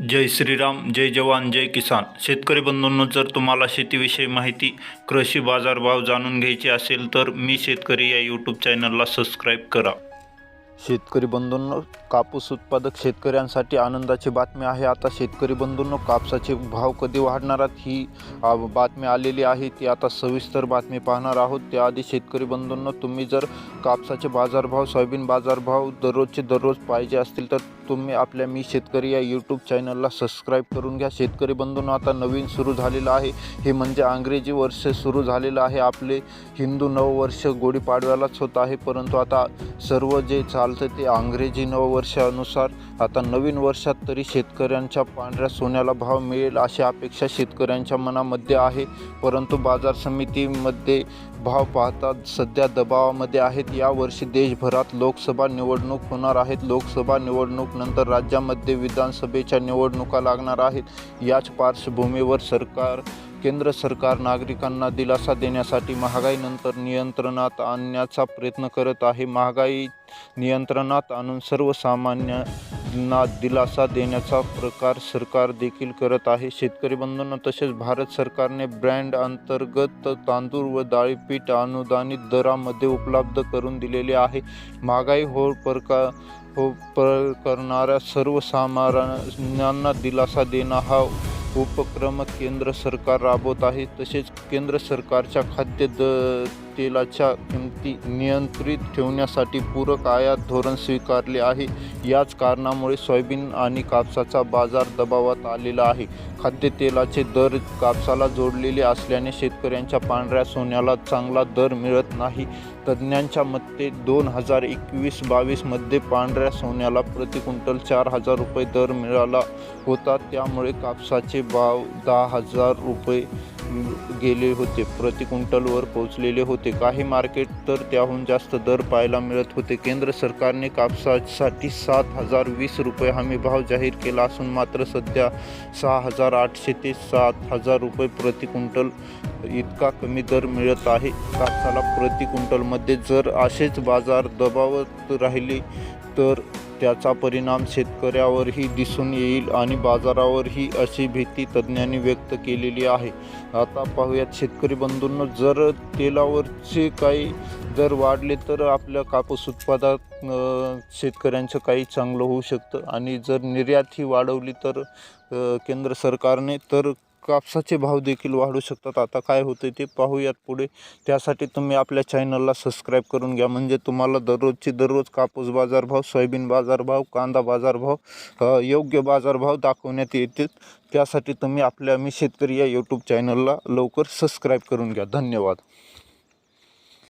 जय श्रीराम जय जवान जय किसान. शेतकरी बंधूंनो जर तुम्हाला शेतीविषयी माहिती कृषी बाजारभाव जाणून घ्यायची असेल तर मी शेतकरी या यूट्यूब चॅनलला सबस्क्राईब करा. शेतकरी बंधूंनो कापूस उत्पादक शेतकऱ्यांसाठी आनंदाची बातमी आहे. आता शेतकरी बंधूंनो कापसाचे भाव कधी वाढणार आहेत ही बातमी आलेली आहे. ती आता सविस्तर बातमी पाहणार आहोत. त्याआधी शेतकरी बंधूंनो तुम्ही जर कापसाचे बाजारभाव सोयाबीन बाजारभाव दररोजचे दररोज पाहिजे असतील तर तुम्ही आपल्या मी शेतकरी या यूट्यूब चॅनलला सबस्क्राईब करून घ्या. शेतकरी बंधूंनो आता नवीन सुरू झालेलं आहे. हे म्हणजे अंग्रेजी वर्ष सुरू झालेलं आहे. आपले हिंदू नववर्ष गुढीपाडव्यालाच होत आहे. परंतु आता सर्व जे चालतं ते अंग्रेजी नववर्षानुसार. आता नवीन वर्षात तरी शेतकऱ्यांच्या पांढऱ्या सोन्याला भाव मिळेल अशी अपेक्षा शेतकऱ्यांच्या मनामध्ये आहे. परंतु बाजार समितीमध्ये भाव पाहता सध्या दबावामध्ये आहेत. यावर्षी देशभरात लोकसभा निवडणूक होणार आहेत. लोकसभा निवडणूक नंतर राज्यामध्ये विधानसभेच्या निवडणुका लागणार आहेत. याच पार्श्वभूमीवर सरकार केंद्र सरकार नागरिकांना दिलासा देण्यासाठी महागाईनंतर नियंत्रणात आणण्याचा प्रयत्न करत आहे. महागाई नियंत्रणात आणून सर्वसामान्यांना दिलासा देण्याचा प्रकार सरकार देखील करत आहे. शेतकरी बंधूंना तसेच भारत सरकारने ब्रँड अंतर्गत तांदूळ व डाळीपीठ अनुदानित दरामध्ये उपलब्ध करून दिलेले आहे. महागाई हो प्रकार हो पर करणाऱ्या सर्वसामान्यांना दिलासा देणं हा उपक्रम केंद्र सरकार राबवत आहे. तसेच केंद्र सरकारच्या खाद्य द तेलाच्या किमती नियंत्रित ठेवण्यासाठी पूरक आयात धोरण स्वीकारले आहे. याच कारणामुळे सोयाबीन आणि कापसाचा बाजार दबावात आलेला आहे. खाद्यतेलाचे दर कापसाला जोडलेले असल्याने शेतकऱ्यांच्या पांढऱ्या सोन्याला चांगला दर मिळत नाही. तज्ज्ञांच्या मते दोन हजार एकवीस बावीसमध्ये पांढऱ्या सोन्याला प्रति क्विंटल चार हजार रुपये दर मिळाला होता. त्यामुळे कापसाचे भाव दहा हजार रुपये गेले होते. प्रति क्विंटलवर पोहोचलेले होते. काही मार्केट तर त्याहून जास्त दर पाहायला मिळत होते. केंद्र सरकारने कापसासाठी सात हजार वीस रुपये हमी भाव जाहीर केला असून मात्र सध्या सहा हजार आठशे ते सात हजार रुपये प्रति क्विंटल इतका कमी दर मिळत आहे. कापसाला प्रति क्विंटलमध्ये जर असेच बाजार दबावत राहिले तर त्याचा परिणाम शेतकऱ्यावरही दिसून येईल आणि बाजारावरही अशी भीती तज्ज्ञांनी व्यक्त केलेली आहे. आता पाहूयात शेतकरी बंधूंनो जर तेलावरचे काही जर वाढले तर आपल्या कापूस उत्पादक शेतकऱ्यांचं काही चांगलं होऊ शकतं. आणि जर निर्यात ही वाढवली तर केंद्र सरकारने तर कापसाचे भाव देखील वाढू शकतात. आता काय होतं ते पाहूयात पुढे. त्यासाठी तुम्ही आपल्या चॅनलला सबस्क्राईब करून घ्या. म्हणजे तुम्हाला दररोजची दररोज कापूस बाजारभाव सोयाबीन बाजारभाव कांदा बाजारभाव योग्य बाजारभाव दाखवण्यात येतील. त्यासाठी तुम्ही आपल्या मी शेतकरी या यूट्यूब चॅनलला लवकर सबस्क्राईब करून घ्या. धन्यवाद.